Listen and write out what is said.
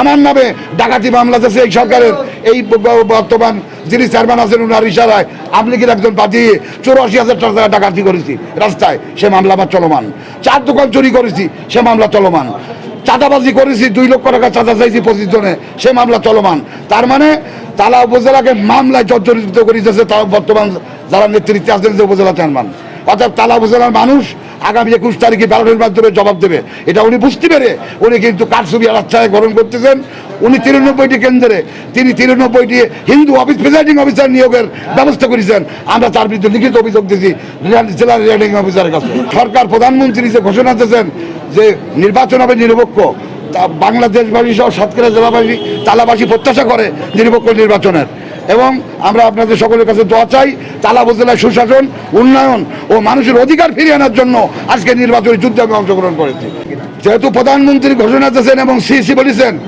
আমার নামে ডাকাতি মামলা আছে এই সরকারের। এই বর্তমান যিনি চেয়ারম্যান আছেন ওনার ইশারায় কি একজন পাঠিয়ে চৌরাশি হাজার টাকা ডাকাতি করেছি। রাস্তায় সে মামলা আমার চলমান। চার দোকান চুরি করেছি, সে মামলা চলমান। চাঁদাবাজি করেছি, দুই লক্ষ টাকা চাঁদা চাইছি পঁচিশ জনে, সে মামলা চলমান। তার মানে তালা উপজেলাকে মামলায় জর্জরিত করেছে তারা বর্তমান যারা নেতৃত্বে আছেন যে উপজেলা চেয়ারম্যান। অর্থাৎ তালা উপজেলার মানুষ আগামী একুশ তারিখে ব্যালটের মাধ্যমে জবাব দেবে। এটা উনি বুঝতে পেরে উনি কিন্তু কারসুবি আলাচ্ছায় গ্রহণ করতেছেন। উনি তিরানব্বইটি কেন্দ্রে, তিনি তিরানব্বইটি হিন্দু অফিস, প্রিজাইডিং অফিসার নিয়োগের ব্যবস্থা করেছেন। আমরা তার বিরুদ্ধে লিখিত অভিযোগ দিয়েছি জেলা রিটার্নিং অফিসারের কাছে। সরকার প্রধানমন্ত্রী যে ঘোষণা দিয়েছেন যে নির্বাচন হবে নিরপেক্ষ বাংলাদেশবাসী সহ সাতক্ষীরা জেলাবাসী, তালাবাসী প্রত্যাশা করে নিরপেক্ষ নির্বাচনের। এবং আমরা আপনাদের সকলের কাছে দোয়া চাই, তালা উপজেলায় সুশাসন, উন্নয়ন ও মানুষের অধিকার ফিরিয়ে আনার জন্য আজকে নির্বাচনী যুদ্ধে আমি অংশগ্রহণ করেছি। যেহেতু প্রধানমন্ত্রী ঘোষণা দিয়েছেন এবং সিসি বলেছেন